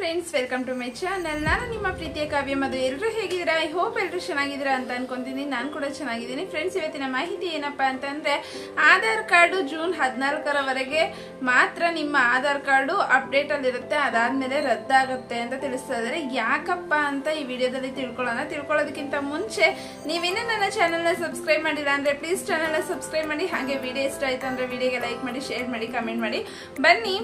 Friends welcome to my channel ನಾನು ನಿಮ್ಮ ಪ್ರೀತಿಯ ಕಾವ್ಯ ಮಧು. ಎಲ್ಲರೂ ಹೇಗಿದ್ದೀರಾ? ಐ ಹೋಪ್ ಎಲ್ಲರೂ ಚೆನ್ನಾಗಿದ್ದೀರಾ ಅಂತ ಅನ್ಕೊಂತೀನಿ. ನಾನು ಕೂಡ ಚೆನ್ನಾಗಿದ್ದೀನಿ. ಫ್ರೆಂಡ್ಸ್ ಇವತ್ತಿನ ಮಾಹಿತಿ ಏನಪ್ಪಾ ಅಂತಂದ್ರೆ, ಆಧಾರ್ ಕಾರ್ಡು ಜೂನ್ ಹದಿನಾಲ್ಕರವರೆಗೆ ಮಾತ್ರ ನಿಮ್ಮ ಆಧಾರ್ ಕಾರ್ಡು ಅಪ್ಡೇಟ್ ಅಲ್ಲಿ ಇರುತ್ತೆ. ಅದಾದ್ಮೇಲೆ ರದ್ದಾಗುತ್ತೆ ಅಂತ ತಿಳಿಸ್ತಾ ಇದ್ದಾರೆ ಯಾಕಪ್ಪ ಅಂತ ಈ ವಿಡಿಯೋದಲ್ಲಿ ತಿಳ್ಕೊಳ್ಳೋಣ. ತಿಳ್ಕೊಳ್ಳೋದಕ್ಕಿಂತ ಮುಂಚೆ, ನೀವಿನ್ನೂ ನನ್ನ ಚಾನಲ್ನ ಸಬ್ಸ್ಕ್ರೈಬ್ ಮಾಡಿಲ್ಲ ಅಂದ್ರೆ ಪ್ಲೀಸ್ ಚಾನಲ್ನ ಸಬ್ಸ್ಕ್ರೈಬ್ ಮಾಡಿ. ಹಾಗೆ ವಿಡಿಯೋ ಇಷ್ಟ ಆಯ್ತು ಅಂದ್ರೆ ವಿಡಿಯೋಗೆ ಲೈಕ್ ಮಾಡಿ ಶೇರ್ ಮಾಡಿ ಕಮೆಂಟ್ ಮಾಡಿ. ಬನ್ನಿ.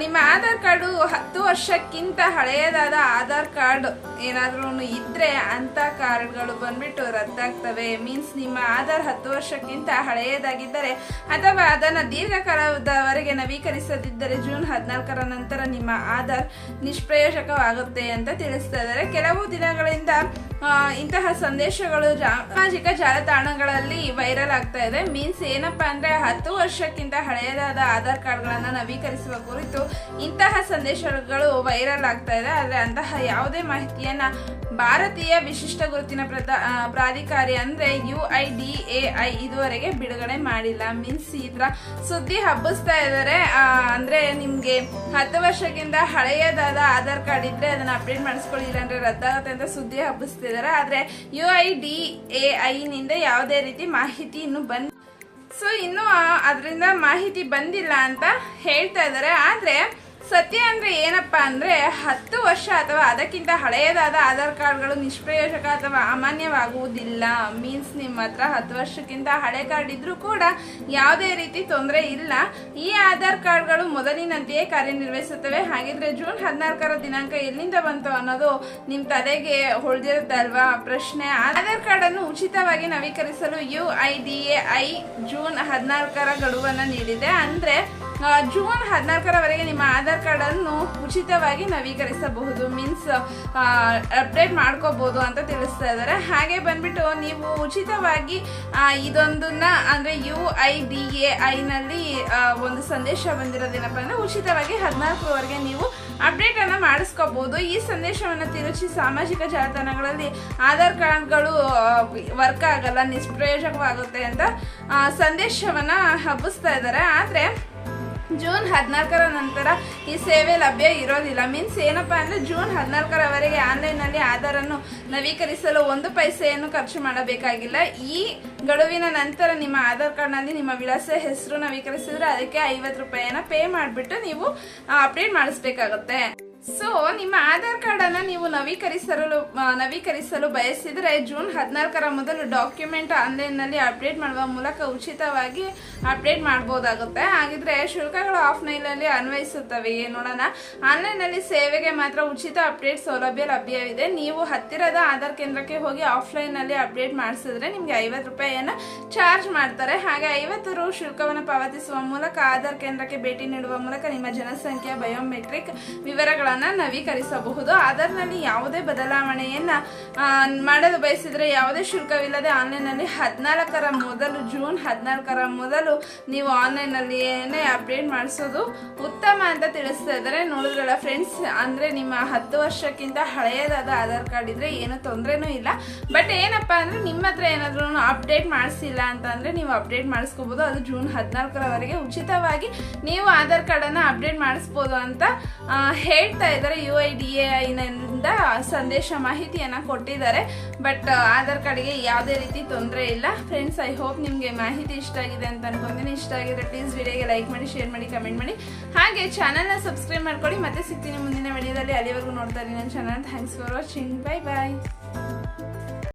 ನಿಮ್ಮ ಆಧಾರ್ ಕಾರ್ಡು ಹತ್ತು ವರ್ಷಕ್ಕಿಂತ ಹಳೆಯದಾದ ಆಧಾರ್ ಕಾರ್ಡ್ ಏನಾದ್ರೂ ಇದ್ರೆ ಅಂತ ಕಾರ್ಡ್ಗಳು ಬಂದ್ಬಿಟ್ಟು ರದ್ದಾಗ್ತವೆ. ಮೀನ್ಸ್ ನಿಮ್ಮ ಆಧಾರ್ ಹತ್ತು ವರ್ಷಕ್ಕಿಂತ ಹಳೆಯದಾಗಿದ್ದರೆ ಅಥವಾ ಅದನ್ನು ದೀರ್ಘಕಾಲದವರೆಗೆ ನವೀಕರಿಸದಿದ್ದರೆ ಜೂನ್ ಹದಿನಾಲ್ಕರ ನಂತರ ನಿಮ್ಮ ಆಧಾರ್ ನಿಷ್ಪ್ರಯೋಜಕವಾಗುತ್ತೆ ಅಂತ ತಿಳಿಸ್ತಾ ಇದ್ದಾರೆ. ಕೆಲವು ದಿನಗಳಿಂದ ಇಂತಹ ಸಂದೇಶಗಳು ಸಾಮಾಜಿಕ ಜಾಲತಾಣಗಳಲ್ಲಿ ವೈರಲ್ ಆಗ್ತಾ ಇದೆ. ಮೀನ್ಸ್ ಏನಪ್ಪಾ ಅಂದ್ರೆ ಹತ್ತು ವರ್ಷಕ್ಕಿಂತ ಹಳೆಯದಾದ ಆಧಾರ್ ಕಾರ್ಡ್ಗಳನ್ನು ನವೀಕರಿಸುವ ಕುರಿತು ಇಂತಹ ಸಂದೇಶಗಳು ವೈರಲ್ ಆಗ್ತಾ ಇದೆ. ಆದರೆ ಅಂತಹ ಯಾವುದೇ ಮಾಹಿತಿಯನ್ನ ಭಾರತೀಯ ವಿಶಿಷ್ಟ ಗುರುತಿನ ಪ್ರದಾ- ಪ್ರಾಧಿಕಾರಿ ಅಂದ್ರೆ ಯು ಐ ಡಿ ಐ ಇದುವರೆಗೆ ಬಿಡುಗಡೆ ಮಾಡಿಲ್ಲ. ಮೀನ್ಸ್ ಈ ಥರ ಸುದ್ದಿ ಹಬ್ಬಿಸ್ತಾ ಇದ್ದಾರೆ ಅಂದರೆ ನಿಮ್ಗೆ ಹತ್ತು ವರ್ಷಕ್ಕಿಂತ ಹಳೆಯದಾದ ಆಧಾರ್ ಕಾರ್ಡ್ ಇದ್ರೆ ಅದನ್ನ ಅಪ್ಡೇಟ್ ಮಾಡಿಸ್ಕೊಳ್ಳಿ. ಇಲ್ಲಾಂದ್ರೆ ರದ್ದಾಗುತ್ತೆ ಅಂತ ಸುದ್ದಿ ಹಬ್ಬಿಸ್ತಿದ್ದಾರೆ ಆದರೆ ಯು ಐ ಡಿ ಎ ಐನಿಂದ ನಿಂದ ಯಾವುದೇ ರೀತಿ ಮಾಹಿತಿ ಇನ್ನೂ ಬಂದ್ ಸೊ ಇನ್ನೂ ಅದರಿಂದ ಮಾಹಿತಿ ಬಂದಿಲ್ಲ ಅಂತ ಹೇಳ್ತಾ ಇದ್ದಾರೆ. ಆದ್ರೆ ಸತ್ಯ ಅಂದ್ರೆ ಏನಪ್ಪಾ ಅಂದ್ರೆ ಹತ್ತು ವರ್ಷ ಅಥವಾ ಅದಕ್ಕಿಂತ ಹಳೆಯದಾದ ಆಧಾರ್ ಕಾರ್ಡ್ಗಳು ನಿಷ್ಪ್ರಯೋಜಕ ಅಥವಾ ಅಮಾನ್ಯವಾಗುವುದಿಲ್ಲ. ಮೀನ್ಸ್ ನಿಮ್ಮ ಹತ್ರ ಹತ್ತು ವರ್ಷಕ್ಕಿಂತ ಹಳೆ ಕಾರ್ಡ್ ಇದ್ರೂ ಕೂಡ ಯಾವುದೇ ರೀತಿ ತೊಂದರೆ ಇಲ್ಲ. ಈ ಆಧಾರ್ ಕಾರ್ಡ್ಗಳು ಮೊದಲಿನಂತೆಯೇ ಕಾರ್ಯನಿರ್ವಹಿಸುತ್ತವೆ. ಹಾಗಿದ್ರೆ ಜೂನ್ ಹದಿನಾಲ್ಕರ ದಿನಾಂಕ ಎಲ್ಲಿಂದ ಬಂತು ಅನ್ನೋದು ನಿಮ್ ತಲೆಗೆ ಹೊಳ್ದಿರುತ್ತಲ್ವಾ? ಪ್ರಶ್ನೆ. ಆಧಾರ್ ಕಾರ್ಡ್ ಅನ್ನು ಉಚಿತವಾಗಿ ನವೀಕರಿಸಲು U I D A I June ಹದಿನಾಲ್ಕರ ಗಡುವನ್ನು ನೀಡಿದೆ. ಅಂದ್ರೆ ಜೂನ್ ಹದಿನಾಲ್ಕರವರೆಗೆ ನಿಮ್ಮ ಆಧಾರ್ ಕಾರ್ಡ್ ಅನ್ನು ಉಚಿತವಾಗಿ ನವೀಕರಿಸಬಹುದು. ಮೀನ್ಸ್ ಅಪ್ಡೇಟ್ ಮಾಡ್ಕೋಬಹುದು ಅಂತ ತಿಳಿಸ್ತಾ ಇದ್ದಾರೆ. ಹಾಗೆ ಬಂದ್ಬಿಟ್ಟು ನೀವು ಉಚಿತವಾಗಿ ಇದೊಂದನ್ನ ಅಂದ್ರೆ ಯು ಐ ಡಿ ಎ ಐನಲ್ಲಿ ನಲ್ಲಿ ಒಂದು ಸಂದೇಶ ಬಂದಿರೋದೇನಪ್ಪ ಅಂದ್ರೆ ಉಚಿತವಾಗಿ ಹದಿನಾಲ್ಕರವರೆಗೆ ನೀವು ಅಪ್ಡೇಟ್ ಅನ್ನ ಮಾಡಿಸ್ಕೋಬಹುದು. ಈ ಸಂದೇಶವನ್ನು ತಿರುಚಿ ಸಾಮಾಜಿಕ ಜಾಲತಾಣಗಳಲ್ಲಿ ಆಧಾರ್ ಕಾರ್ಡ್ಗಳು ವರ್ಕ್ ಆಗಲ್ಲ, ನಿಷ್ಪ್ರಯೋಜಕವಾಗುತ್ತೆ ಅಂತ ಸಂದೇಶವನ್ನ ಹಬ್ಬಿಸ್ತಾ ಇದ್ದಾರೆ. ಆದ್ರೆ ಜೂನ್ ಹದಿನಾಲ್ಕರ ನಂತರ ಈ ಸೇವೆ ಲಭ್ಯ ಇರೋದಿಲ್ಲ. ಮೀನ್ಸ್ ಏನಪ್ಪ ಅಂದ್ರೆ ಜೂನ್ ಹದಿನಾಲ್ಕರವರೆಗೆ ಆನ್ಲೈನ್ನಲ್ಲಿ ಆಧಾರನ್ನು ನವೀಕರಿಸಲು ಒಂದು ಪೈಸೆಯನ್ನು ಖರ್ಚು ಮಾಡಬೇಕಾಗಿಲ್ಲ. ಈ ಗಡುವಿನ ನಂತರ ನಿಮ್ಮ ಆಧಾರ್ ಕಾರ್ಡ್ನಲ್ಲಿ ನಿಮ್ಮ ವಿಳಾಸ, ಹೆಸರು ನವೀಕರಿಸಿದ್ರೆ ಅದಕ್ಕೆ ಐವತ್ತು ರೂಪಾಯಿಯನ್ನ ಪೇ ಮಾಡಿಬಿಟ್ಟು ನೀವು ಅಪ್ಡೇಟ್ ಮಾಡಿಸ್ಬೇಕಾಗತ್ತೆ. ಸೊ ನಿಮ್ಮ ಆಧಾರ್ ಕಾರ್ಡ್ ಅನ್ನ ನೀವು ನವೀಕರಿಸಲು ನವೀಕರಿಸಲು ಬಯಸಿದ್ರೆ ಜೂನ್ ಹದಿನಾಲ್ಕರ ಮೊದಲು ಡಾಕ್ಯುಮೆಂಟ್ ಆನ್ಲೈನ್ನಲ್ಲಿ ಅಪ್ಡೇಟ್ ಮಾಡುವ ಮೂಲಕ ಉಚಿತವಾಗಿ ಅಪ್ಡೇಟ್ ಮಾಡಬಹುದಾಗುತ್ತೆ ಹಾಗಿದ್ರೆ ಶುಲ್ಕಗಳು ಆಫ್ಲೈನ್ನಲ್ಲಿ ಅನ್ವಯಿಸುತ್ತವೆ. ನೋಡೋಣ? ಆನ್ಲೈನ್ನಲ್ಲಿ ಸೇವೆಗೆ ಮಾತ್ರ ಉಚಿತ ಅಪ್ಡೇಟ್ ಸೌಲಭ್ಯ ಲಭ್ಯವಿದೆ. ನೀವು ಹತ್ತಿರದ ಆಧಾರ್ ಕೇಂದ್ರಕ್ಕೆ ಹೋಗಿ ಆಫ್ಲೈನ್ನಲ್ಲಿ ಅಪ್ಡೇಟ್ ಮಾಡಿಸಿದ್ರೆ ನಿಮ್ಗೆ ಐವತ್ತು ರೂಪಾಯಿಯನ್ನ ಚಾರ್ಜ್ ಮಾಡ್ತಾರೆ. ಹಾಗೆ ಐವತ್ತು ರು ಶುಲ್ಕವನ್ನು ಪಾವತಿಸುವ ಮೂಲಕ ಆಧಾರ್ ಕೇಂದ್ರಕ್ಕೆ ಭೇಟಿ ನೀಡುವ ಮೂಲಕ ನಿಮ್ಮ ಜನಸಂಖ್ಯೆ ಬಯೋಮೆಟ್ರಿಕ್ ವಿವರಗಳನ್ನ ನವೀಕರಿಸಬಹುದು. ಆಧಾರ್ನಲ್ಲಿ ಯಾವುದೇ ಬದಲಾವಣೆಯನ್ನು ಮಾಡಲು ಬಯಸಿದರೆ ಯಾವುದೇ ಶುಲ್ಕವಿಲ್ಲದೆ ಆನ್ಲೈನಲ್ಲಿ ಹದಿನಾಲ್ಕರ ಮೊದಲು ಜೂನ್ ಹದಿನಾಲ್ಕರ ಮೊದಲು ನೀವು ಆನ್ಲೈನಲ್ಲಿ ಏನೇ ಅಪ್ಡೇಟ್ ಮಾಡಿಸೋದು ಉತ್ತಮ ಅಂತ ತಿಳಿಸ್ತಾ ಇದ್ದಾರೆ. ನೋಡಿದ್ರಲ್ಲ ಫ್ರೆಂಡ್ಸ್ ಅಂದ್ರೆ ನಿಮ್ಮ ಹತ್ತು ವರ್ಷಕ್ಕಿಂತ ಹಳೆಯದಾದ ಆಧಾರ್ ಕಾರ್ಡ್ ಇದ್ರೆ ಏನು ತೊಂದರೆನೂ ಇಲ್ಲ. ಬಟ್ ಏನಪ್ಪ ಅಂದ್ರೆ ನಿಮ್ಮ ಹತ್ರ ಏನಾದ್ರೂ ಅಪ್ಡೇಟ್ ಮಾಡಿಸಿಲ್ಲ ಅಂತ ಅಂದರೆ ನೀವು ಅಪ್ಡೇಟ್ ಮಾಡಿಸ್ಕೋಬಹುದು ಅದು ಜೂನ್ ಹದಿನಾಲ್ಕರವರೆಗೆ ಉಚಿತವಾಗಿ ನೀವು ಆಧಾರ್ ಕಾರ್ಡನ್ನು ಅಪ್ಡೇಟ್ ಮಾಡಿಸ್ಬೋದು ಅಂತ ಆ, ಹೇಳ್ತಾ ಇದ್ದಾರೆ ಯು ಐ ಡಿ ಎ ಐನಿಂದ ಸಂದೇಶ ಮಾಹಿತಿಯನ್ನು ಕೊಟ್ಟಿದ್ದಾರೆ. ಬಟ್ ಆಧಾರ್ ಕಾರ್ಡ್ಗೆ ಯಾವುದೇ ರೀತಿ ತೊಂದರೆ ಇಲ್ಲ. ಫ್ರೆಂಡ್ಸ್ ಐ ಹೋಪ್ ನಿಮಗೆ ಮಾಹಿತಿ ಇಷ್ಟ ಆಗಿದೆ ಅಂತ ಅನ್ಕೊಂತೀನಿ. ಇಷ್ಟ ಆಗಿದ್ರೆ ಪ್ಲೀಸ್ ವಿಡಿಯೋಗೆ ಲೈಕ್ ಮಾಡಿ ಶೇರ್ ಮಾಡಿ ಕಮೆಂಟ್ ಮಾಡಿ. ಹಾಗೆ ಚಾನಲ್ನ ಸಬ್ಸ್ಕ್ರೈಬ್ ಮಾಡ್ಕೊಳ್ಳಿ. ಮತ್ತೆ ಸಿಗ್ತೀನಿ ಮುಂದಿನ ವಿಡಿಯೋದಲ್ಲಿ. ಅಲ್ಲಿವರೆಗೂ ನೋಡ್ತಾ ಇದ್ದೀನಿ ನನ್ನ channel thanks for watching bye bye